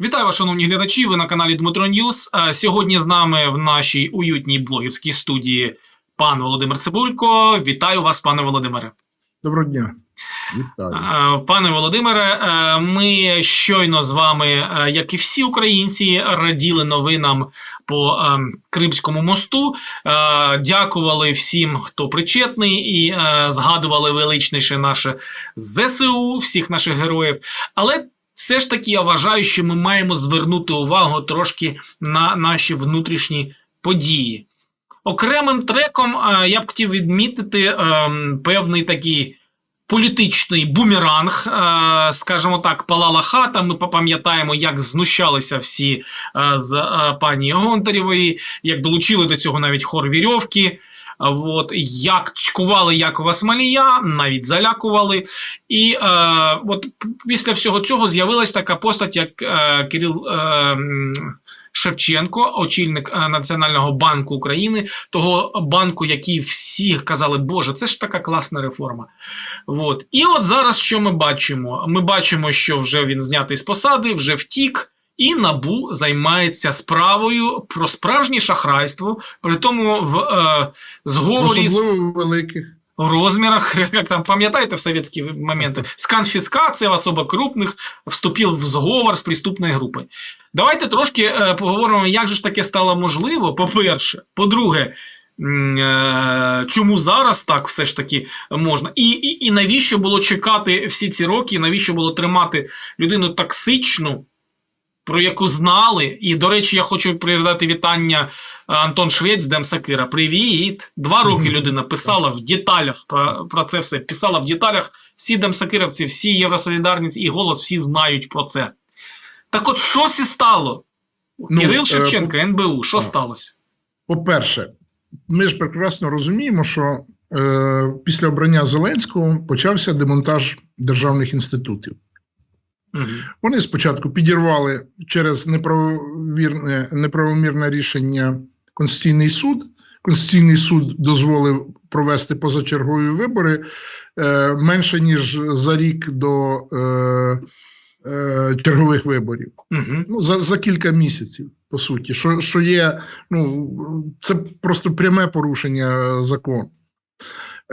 Вітаю вас, шановні глядачі. Ви на каналі Дмитро Ньюс. Е, Сьогодні з нами в нашій уютній блогерській студії пан Володимир Цибулько. Вітаю вас, пане Володимире. Доброго дня. Вітаю. Е, Пане Володимире, е, ми щойно з вами, як і всі українці, раділи новинам по е, Кримському мосту. Дякували всім, хто причетний, і згадували величніше наше ЗСУ, всіх наших героїв. Але все ж таки я вважаю, що ми маємо звернути увагу трошки на наші внутрішні події. Окремим треком е, я б хотів відмітити е, певний такий політичний бумеранг, е, скажімо так, палала хата. Ми пам'ятаємо, як знущалися всі з пані Гонтарєвої, як долучили до цього навіть хор вірьовки. От, як чкували Якова Смолія, навіть залякували. І е, от після всього цього з'явилась така постать, як е, Кирил е, Шевченко, очільник е, Національного банку України, того банку, який всі казали, Боже, це ж така класна реформа. От. І от зараз що ми бачимо? Ми бачимо, що вже він знятий з посади, вже втік. І набу займається справою про справжнє шахрайство, при тому в е, зговорі Особливо великих. в розмірах, як там пам'ятаєте в совєтські моменти, з конфіскацією особо крупних вступив в зговор з преступною групою. Давайте трошки е, поговоримо, як же ж таке стало можливо. По-перше, по-друге, е, чому зараз так все ж таки можна? І, і, і навіщо було чекати всі ці роки, навіщо було тримати людину токсичну? Про яку знали, і до речі, я хочу передати вітання е, Антон Швець з Демсакира. Привіт! Два роки людина писала в деталях про, про це все. Писала в деталях. Всі демсакировці, всі Євросолідарність і голос, всі знають про це. Так от, що сі стало? Ну, Кирил е, Шевченко, НБУ, що сталося? По-перше, ми ж прекрасно розуміємо, що е, після обрання Зеленського почався демонтаж державних інститутів. Вони спочатку підірвали через неправовірне, неправомірне рішення Конституційний суд. Конституційний суд дозволив провести позачергові вибори е, менше ніж за рік до е, е, чергових виборів. Угу. Ну, за, за кілька місяців, по суті, що, що є, ну, це просто пряме порушення закону.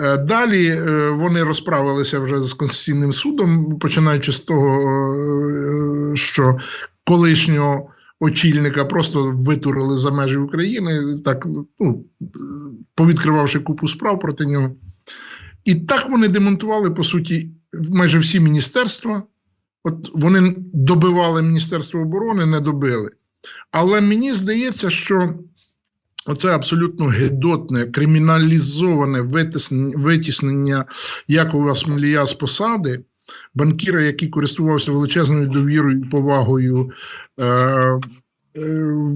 Е, Далі е, вони розправилися вже з Конституційним судом, починаючи з того, е, що колишнього очільника просто витурили за межі України, так ну, повідкривавши купу справ проти нього. І так вони демонтували, по суті, майже всі міністерства. От вони добивали Міністерство оборони, не добили. Але мені здається, що оце абсолютно гидотне, криміналізоване витіснення Якова Смолія з посади, банкіра, який користувався величезною довірою і повагою е, е,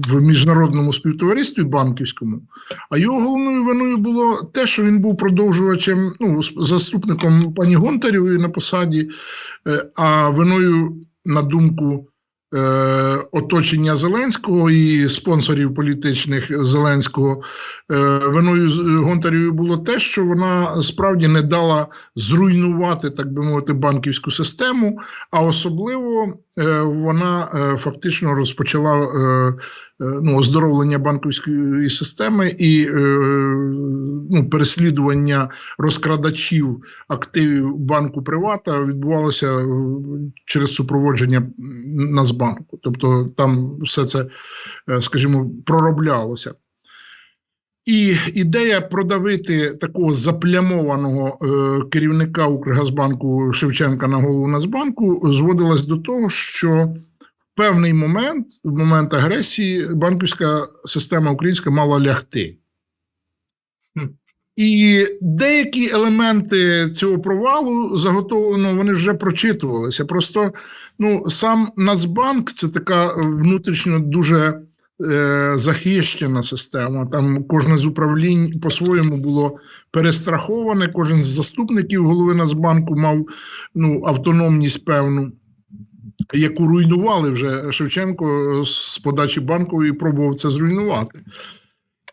в міжнародному співтоваристві банківському. А його головною виною було те, що він був продовжувачем, ну, заступником пані Гонтарєвої на посаді, е, а виною, на думку оточення Зеленського і спонсорів політичних Зеленського, е, виною з- Гонтарєвої було те, що вона справді не дала зруйнувати, так би мовити, банківську систему, а особливо е, вона е, фактично розпочала е, е, ну, оздоровлення банківської системи і е, ну, переслідування розкрадачів активів банку Привата відбувалося е, через супроводження Нацбанку. Тобто там все це, е, скажімо, пророблялося. І ідея продавити такого заплямованого е, керівника Укргазбанку Шевченка на голову Нацбанку зводилась до того, що в певний момент, в момент агресії, банківська система українська мала лягти. І деякі елементи цього провалу заготовлено, вони вже прочитувалися. Просто ну, сам Нацбанк це така внутрішньо дуже захищена система. Там кожне з управлінь по-своєму було перестраховане, кожен з заступників голови Нацбанку мав ну, автономність певну. Яку руйнували вже Шевченко з подачі банкової пробував це зруйнувати.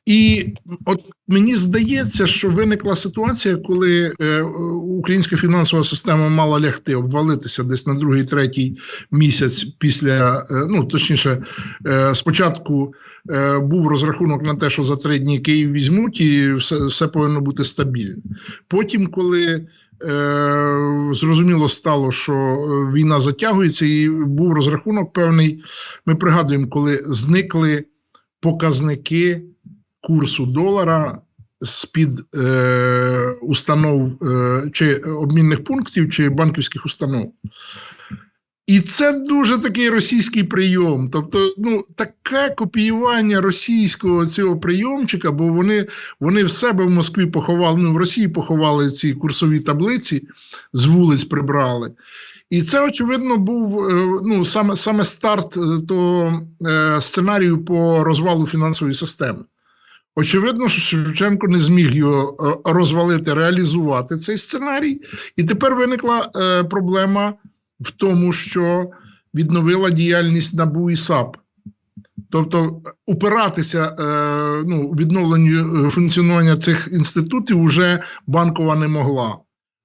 І от мені здається, що виникла ситуація, коли е, українська фінансова система мала лягти, обвалитися десь на другий, третій місяць після, е, ну точніше, е, спочатку е, був розрахунок на те, що за три дні Київ візьмуть, і все, все повинно бути стабільно. Потім, коли Е, зрозуміло стало, що е, війна затягується, і був розрахунок певний. Ми пригадуємо, коли зникли показники курсу долара з-під е, установ е, чи обмінних пунктів, чи банківських установ. І це дуже такий російський прийом. Тобто, ну, таке копіювання російського цього прийомчика, бо вони, вони в себе в Москві поховали, ну в Росії поховали ці курсові таблиці, з вулиць прибрали. І це, очевидно, був е, ну, саме, саме старт е, того е, сценарію по розвалу фінансової системи. Очевидно, що Шевченко не зміг його е, розвалити, реалізувати цей сценарій. І тепер виникла е, проблема в тому, що відновила діяльність НАБУ і САП. Тобто упиратися е, ну, відновленню е, функціонування цих інститутів вже банкова не могла.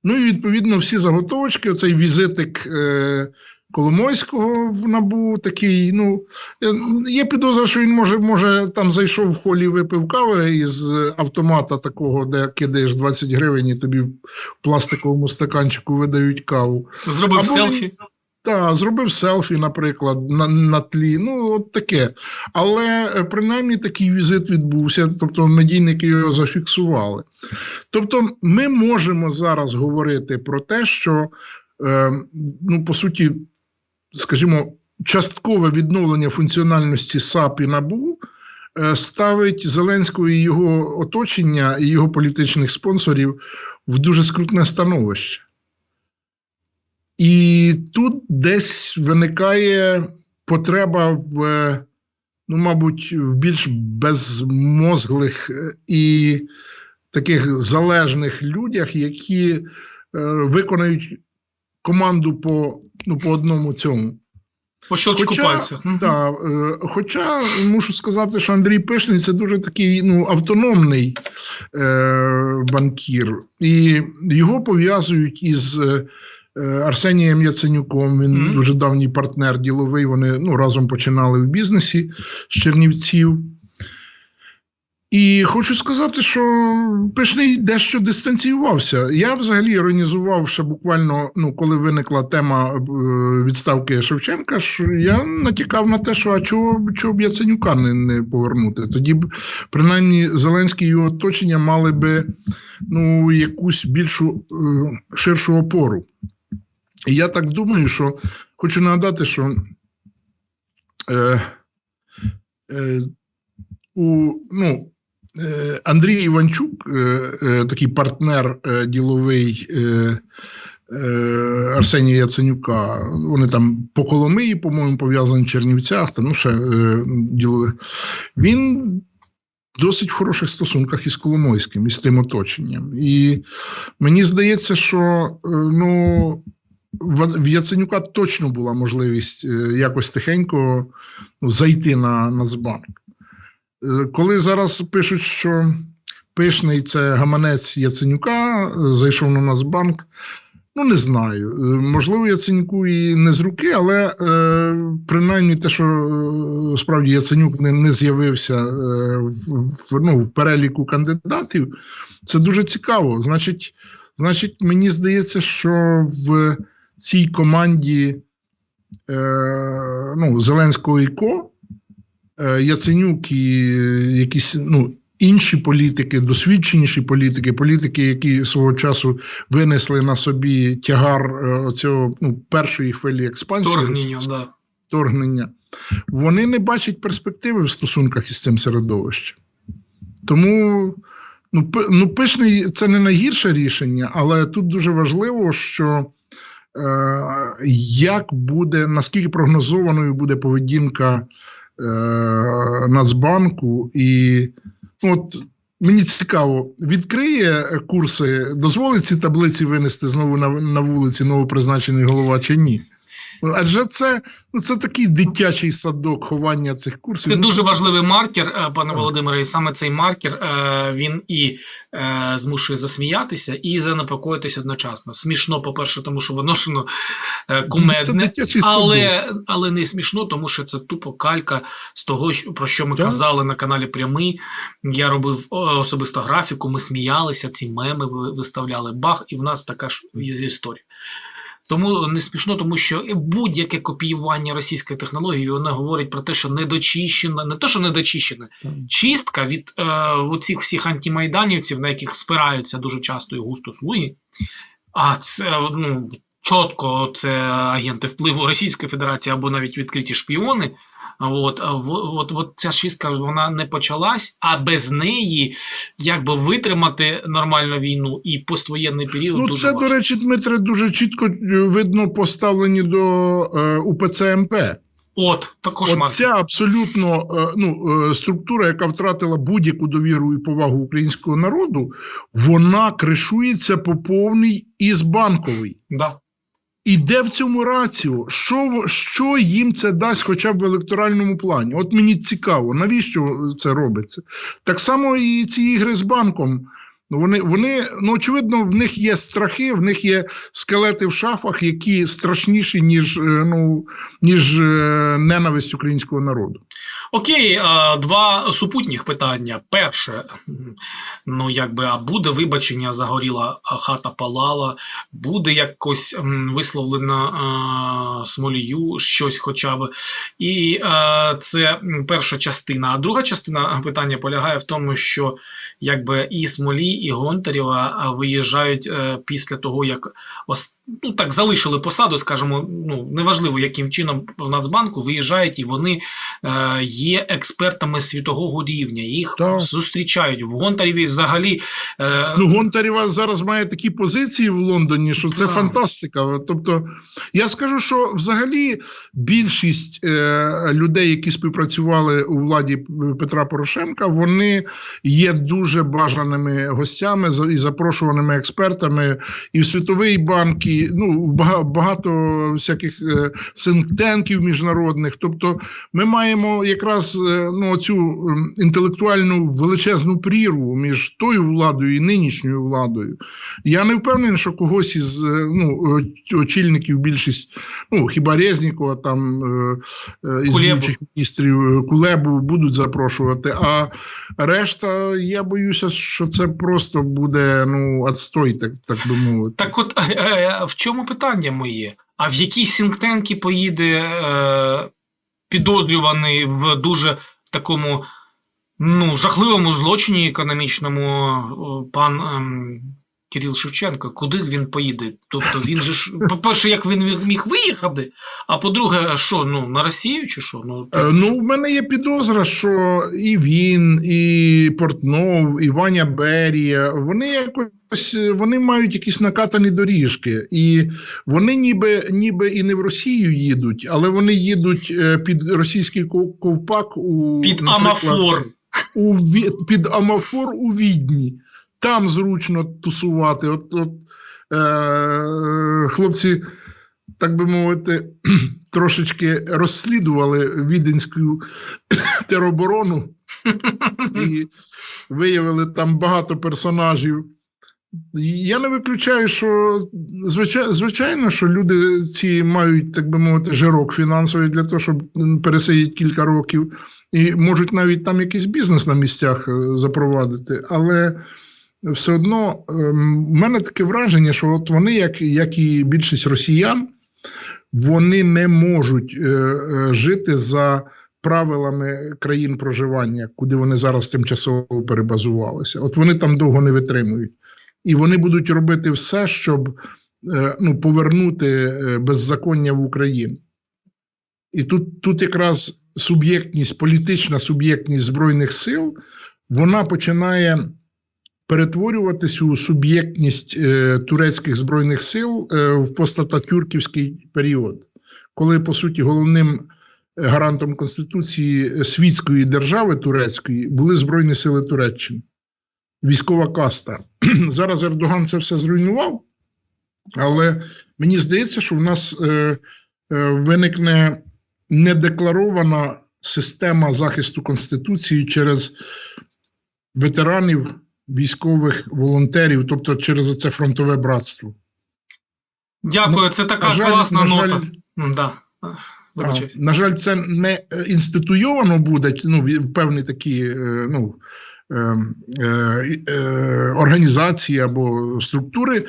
Ну і відповідно всі заготовочки, оцей візитик е, Коломойського в НАБУ такий. Ну, е, є підозра, що він може, може там зайшов в холі, випив кави із автомата такого, де кидаєш 20 гривень і тобі в пластиковому стаканчику видають каву. Зробив Або селфі. він, Так, зробив селфі, наприклад, на, на тлі. Ну, от таке. Але е, принаймні такий візит відбувся, тобто медійники його зафіксували. Тобто, ми можемо зараз говорити про те, що, е, ну, по суті, скажімо, часткове відновлення функціональності САП і НАБУ е, ставить Зеленського і його оточення і його політичних спонсорів в дуже скрутне становище. І тут десь виникає потреба в, е, ну, мабуть, в більш безмозглих е, і таких залежних людях, які виконають команду по, ну, по одному цьому. По щелчку Хоча, пальця. Так, е, хоча мушу сказати, що Андрій Пишний це дуже такий ну, автономний е, банкір, і його пов'язують із е, Арсенієм Яценюком. Він Мгм. дуже давній партнер діловий. Вони ну, разом починали в бізнесі з Чернівців. І хочу сказати, що Пишний дещо дистанціювався. Я взагалі іронізував ще буквально, ну, коли виникла тема е, відставки Шевченка, що я натякав на те, що а чого, чого б Яценюка не, не повернути. Тоді б, принаймні, Зеленський і його оточення мали би ну, якусь більшу е, ширшу опору. І я так думаю, що хочу нагадати, що е, е, у, ну, Андрій Іванчук, е, е, такий партнер е, діловий е, е, Арсенія Яценюка, вони там по Коломиї, по-моєму, пов'язані в Чернівцях, там, ну ще е, ділових. Він в хороших стосунках із Коломойським, із тим оточенням. І мені здається, що е, ну, в Яценюка точно була можливість е, якось тихенько ну, зайти на Нацбанк. Е, Коли зараз пишуть, що пишний це гаманець Яценюка, е, зайшов на Нацбанк. Ну, не знаю. Е, Можливо, Яценюку і не з руки, але е, принаймні те, що справді Яценюк не, не з'явився е, в, ну, в переліку кандидатів, це дуже цікаво. Значить, значить, мені здається, що в цій команді е, ну, Зеленського і Ко Яценюк і якісь ну, інші політики, досвідченіші політики, політики, які свого часу винесли на собі тягар е, цього ну, першої хвилі експансії, Вторгнення, да. вторгнення, вони не бачать перспективи в стосунках із цим середовищем. Тому ну, ну, пишний це не найгірше рішення, але тут дуже важливо, що е, як буде, наскільки прогнозованою буде поведінка е, Нацбанку, і от мені цікаво, відкриє курси, дозволить ці таблиці винести знову на, на вулиці новопризначений голова чи ні? Адже це, ну, це такий дитячий садок ховання цих курсів. Це Ну, дуже важливий маркер, е, пане Володимире. І саме цей маркер е, він і е, змушує засміятися, і занепокоїтись одночасно. Смішно, по-перше, тому що воно ж ну, кумедне. Але, але не смішно, тому що це тупо калька з того, про що ми Так. казали на каналі Прямий. Я робив особисто графіку, ми сміялися, ці меми виставляли. Бах, і в нас така ж історія. Тому не смішно, тому що будь-яке копіювання російської технології воно говорить про те, що недочищена, не те, що недочищена, чистка від е, оцих всіх антимайданівців, на яких спираються дуже часто і густо слуги. А це ну, чітко це агенти впливу Російської Федерації або навіть відкриті шпіони. От, от, от ця чистка вона не почалась, а без неї якби витримати нормальну війну і поствоєнний період Ну, дуже це, важко. до речі, Дмитре, дуже чітко е, видно поставлені до е, УПЦ МП. От також От ця абсолютно е, ну, е, структура, яка втратила будь-яку довіру і повагу українського народу, вона кришується по повній із банковий. Да. І де в цьому раціо? Що, що їм це дасть хоча б в електоральному плані? От мені цікаво, навіщо це робиться? Так само і ці ігри з банком. Ну, Вони, вони, ну, очевидно, в них є страхи, в них є скелети в шафах, які страшніші, ніж, е, ну, ніж е, ненависть українського народу. Окей, два супутніх питання. Перше, ну якби, а буде вибачення, загоріла хата палала, буде якось висловлено Смолію щось хоча б. І це перша частина. А друга частина питання полягає в тому, що якби і Смолій, і Гонтарєва виїжджають е, після того, як ну, так залишили посаду, скажімо, ну неважливо, яким чином в Нацбанку виїжджають, і вони е, є експертами світового рівня. Їх Так. зустрічають в Гонтарєві взагалі. Е, Ну, Гонтарєва зараз має такі позиції в Лондоні, що це Так. фантастика. Тобто, я скажу, що взагалі більшість е, людей, які співпрацювали у владі Петра Порошенка, вони є дуже бажаними гостями і запрошуваними експертами, і в Світовий банк, і ну, багато всяких е, синктенків міжнародних. Тобто, ми маємо якраз е, ну, цю інтелектуальну величезну прірву між тою владою і нинішньою владою. Я не впевнений, що когось із е, ну, очільників більшість, ну хіба Резнікова, там із Кулебу. діючих міністрів Кулебу будуть запрошувати. А решта, я боюся, що це просто буде ну, отстой, так, так би мовити. Так от е, е, в чому питання моє? А в якій сінктенки поїде е, підозрюваний в дуже такому ну, жахливому злочині економічному пан ем, Кирил Шевченко? Куди він поїде? Тобто він же ж, по-перше, як він міг- виїхати, а по-друге, що, ну, на Росію чи що? Ну, Е, Ну, в мене є підозра, що і він, і Портнов, і Ваня Берія, вони якось вони мають якісь накатані доріжки. І вони ніби, ніби і не в Росію їдуть, але вони їдуть е, під російський ков- ковпак у під Амафор. у під Амафор у Відні. Там зручно тусувати. От, от е, хлопці, так би мовити, трошечки розслідували віденську тероборону і виявили там багато персонажів. Я не виключаю, що звичайно, що люди ці мають, так би мовити, жирок фінансовий для того, щоб пересидіти кілька років, і можуть навіть там якийсь бізнес на місцях е, запровадити. Але все одно ем, в мене таке враження, що от вони, як, як і більшість росіян, вони не можуть е, е, жити за правилами країн проживання, куди вони зараз тимчасово перебазувалися. От вони там довго не витримують. І вони будуть робити все, щоб е, ну, повернути беззаконня в Україну. І тут, тут якраз суб'єктність, політична суб'єктність Збройних сил, вона починає перетворюватися у суб'єктність е, турецьких збройних сил е, в постататюрківський період, коли, по суті, головним гарантом Конституції світської держави турецької були Збройні сили Туреччини, військова каста. Зараз Ердоган це все зруйнував, але мені здається, що в нас е, виникне недекларована система захисту Конституції через ветеранів, військових волонтерів, тобто через це фронтове братство. Дякую, це така на жаль- класна на жаль- нота. Да. А, на жаль, це не е, інституйовано буде, ну, певні такі е, ну, е, е, е, організації або структури,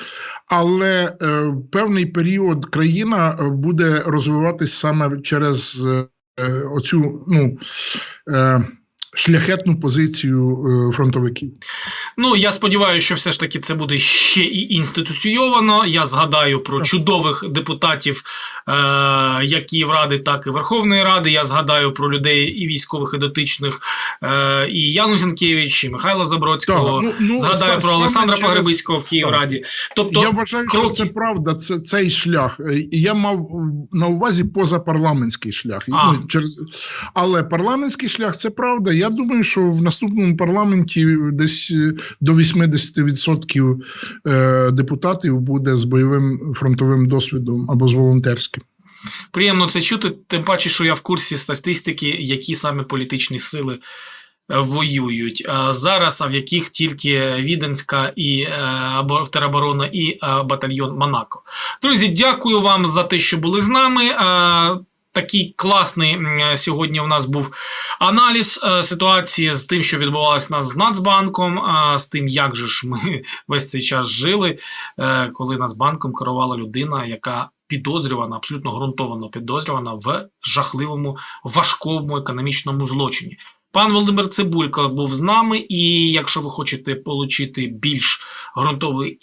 але е, певний період країна буде розвиватись саме через оцю ну, е, шляхетну позицію е, фронтовиків. Ну, я сподіваюся, що все ж таки це буде ще і інституційовано. Я згадаю про Так. чудових депутатів, е, як Київради, так і Верховної Ради. Я згадаю про людей і військових, і дотичних, е, і Яну Зінкевич, і Михайла Забродського. Так, ну, ну, Згадаю са- про Олександра через- Погребицького в Київраді. Тобто, я вважаю, кроки. що це правда, це цей шлях. Е, і Я мав на увазі позапарламентський шлях. А. Ну, через... Але парламентський шлях це правда. Я думаю, що в наступному парламенті десь е, до 80% е, депутатів буде з бойовим фронтовим досвідом або з волонтерським. Приємно це чути, тим паче, що я в курсі статистики, які саме політичні сили е, воюють а зараз, а в яких тільки Віденська і або тероборона і батальйон Монако. Друзі, дякую вам за те, що були з нами. Такий класний е, сьогодні у нас був аналіз е, ситуації з тим, що відбувалося нас з Нацбанком, е, з тим, як же ж ми весь цей час жили, коли Нацбанком керувала людина, яка підозрювана, абсолютно ґрунтовано підозрювана в жахливому важкому економічному злочині. Пан Володимир Цибулько був з нами, і якщо ви хочете отримати більш ґрунтовий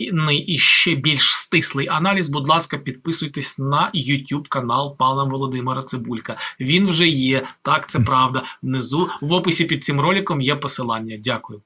і ще більш стислий аналіз, будь ласка, підписуйтесь на YouTube канал пана Володимира Цибулька. Він вже є, так це правда. Внизу в описі під цим роликом є посилання. Дякую.